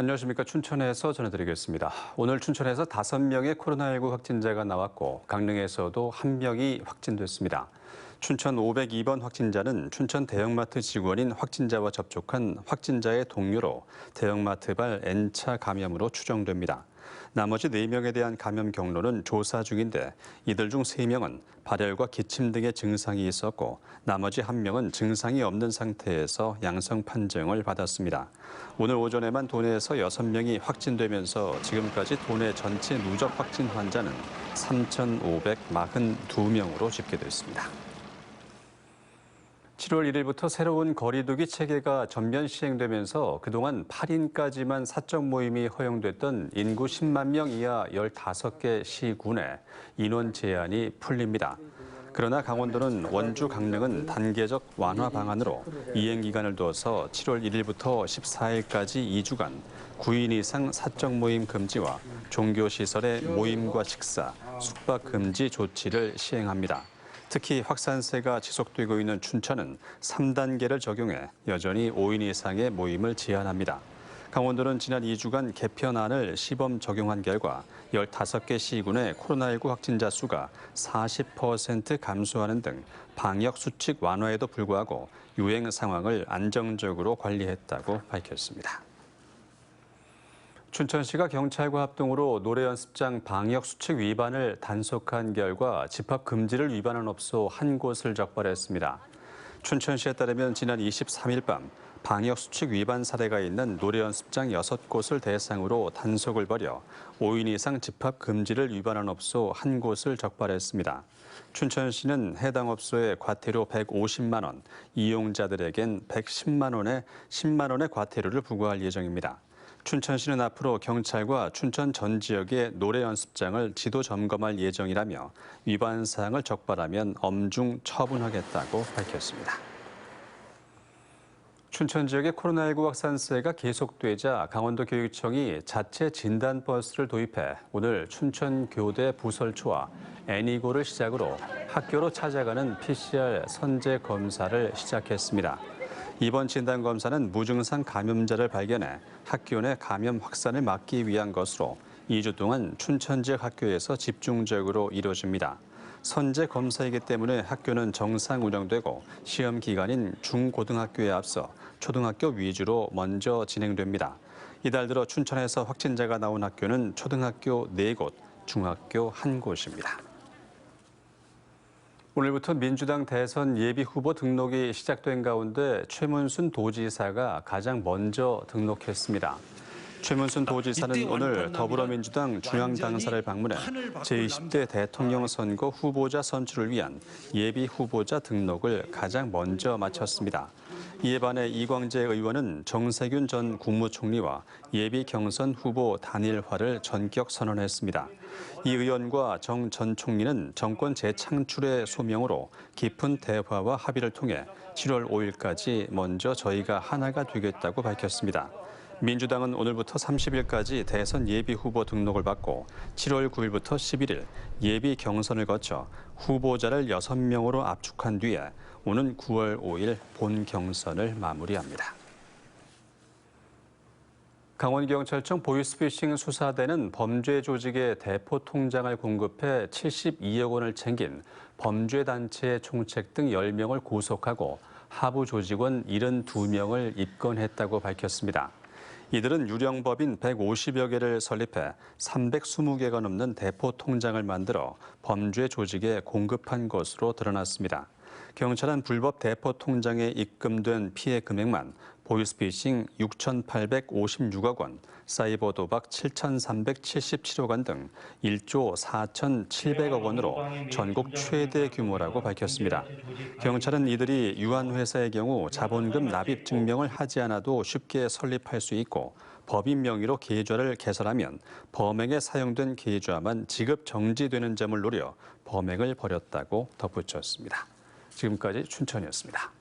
안녕하십니까. 춘천에서 전해드리겠습니다. 오늘 춘천에서 다섯 명의 코로나19 확진자가 나왔고 강릉에서도 한 명이 확진됐습니다. 춘천 502번 확진자는 춘천 대형마트 직원인 확진자와 접촉한 확진자의 동료로 대형마트 발 N차 감염으로 추정됩니다. 나머지 4명에 대한 감염 경로는 조사 중인데 이들 중 3명은 발열과 기침 등의 증상이 있었고 나머지 1명은 증상이 없는 상태에서 양성 판정을 받았습니다. 오늘 오전에만 도내에서 6명이 확진되면서 지금까지 도내 전체 누적 확진 환자는 3,542명으로 집계됐습니다. 7월 1일부터 새로운 거리두기 체계가 전면 시행되면서 그동안 8인까지만 사적 모임이 허용됐던 인구 10만 명 이하 15개 시군에 인원 제한이 풀립니다. 그러나 강원도는 원주, 강릉은 단계적 완화 방안으로 이행 기간을 둬서 7월 1일부터 14일까지 2주간 9인 이상 사적 모임 금지와 종교 시설의 모임과 식사, 숙박 금지 조치를 시행합니다. 특히 확산세가 지속되고 있는 춘천은 3단계를 적용해 여전히 5인 이상의 모임을 제한합니다. 강원도는 지난 2주간 개편안을 시범 적용한 결과 15개 시군의 코로나19 확진자 수가 40% 감소하는 등 방역 수칙 완화에도 불구하고 유행 상황을 안정적으로 관리했다고 밝혔습니다. 춘천시가 경찰과 합동으로 노래 연습장 방역 수칙 위반을 단속한 결과 집합 금지를 위반한 업소 한 곳을 적발했습니다. 춘천시에 따르면 지난 23일 밤 방역 수칙 위반 사례가 있는 노래 연습장 6곳을 대상으로 단속을 벌여 5인 이상 집합 금지를 위반한 업소 한 곳을 적발했습니다. 춘천시는 해당 업소에 과태료 150만 원, 이용자들에겐 110만 원의 10만 원의 과태료를 부과할 예정입니다. 춘천시는 앞으로 경찰과 춘천 전 지역의 노래 연습장을 지도 점검할 예정이라며 위반 사항을 적발하면 엄중 처분하겠다고 밝혔습니다. 춘천 지역의 코로나19 확산세가 계속되자 강원도 교육청이 자체 진단 버스를 도입해 오늘 춘천 교대 부설초와 애니고를 시작으로 학교로 찾아가는 PCR 선제 검사를 시작했습니다. 이번 진단검사는 무증상 감염자를 발견해 학교 내 감염 확산을 막기 위한 것으로 2주 동안 춘천 지역 학교에서 집중적으로 이루어집니다. 선제 검사이기 때문에 학교는 정상 운영되고 시험 기간인 중고등학교에 앞서 초등학교 위주로 먼저 진행됩니다. 이달 들어 춘천에서 확진자가 나온 학교는 초등학교 4곳, 중학교 1곳입니다. 오늘부터 민주당 대선 예비 후보 등록이 시작된 가운데 최문순 도지사가 가장 먼저 등록했습니다. 최문순 도지사는 오늘 더불어민주당 중앙당사를 방문해 제20대 대통령 선거 후보자 선출을 위한 예비 후보자 등록을 가장 먼저 마쳤습니다. 이에 반해 이광재 의원은 정세균 전 국무총리와 예비 경선 후보 단일화를 전격 선언했습니다. 이 의원과 정 전 총리는 정권 재창출의 소명으로 깊은 대화와 합의를 통해 7월 5일까지 먼저 저희가 하나가 되겠다고 밝혔습니다. 민주당은 오늘부터 30일까지 대선 예비 후보 등록을 받고 7월 9일부터 11일 예비 경선을 거쳐 후보자를 6명으로 압축한 뒤에 오는 9월 5일 본 경선을 마무리합니다. 강원경찰청 보이스피싱 수사대는 범죄 조직의 대포 통장을 공급해 72억 원을 챙긴 범죄 단체의 총책 등 10명을 구속하고 하부 조직원 72명을 입건했다고 밝혔습니다. 이들은 유령법인 150여 개를 설립해 320개가 넘는 대포 통장을 만들어 범죄 조직에 공급한 것으로 드러났습니다. 경찰은 불법 대포 통장에 입금된 피해 금액만 보이스피싱 6,856억 원, 사이버 도박 7,377억 원 등 1조 4,700억 원으로 전국 최대 규모라고 밝혔습니다. 경찰은 이들이 유한 회사의 경우 자본금 납입 증명을 하지 않아도 쉽게 설립할 수 있고 법인 명의로 계좌를 개설하면 범행에 사용된 계좌만 지급 정지되는 점을 노려 범행을 벌였다고 덧붙였습니다. 지금까지 춘천이었습니다.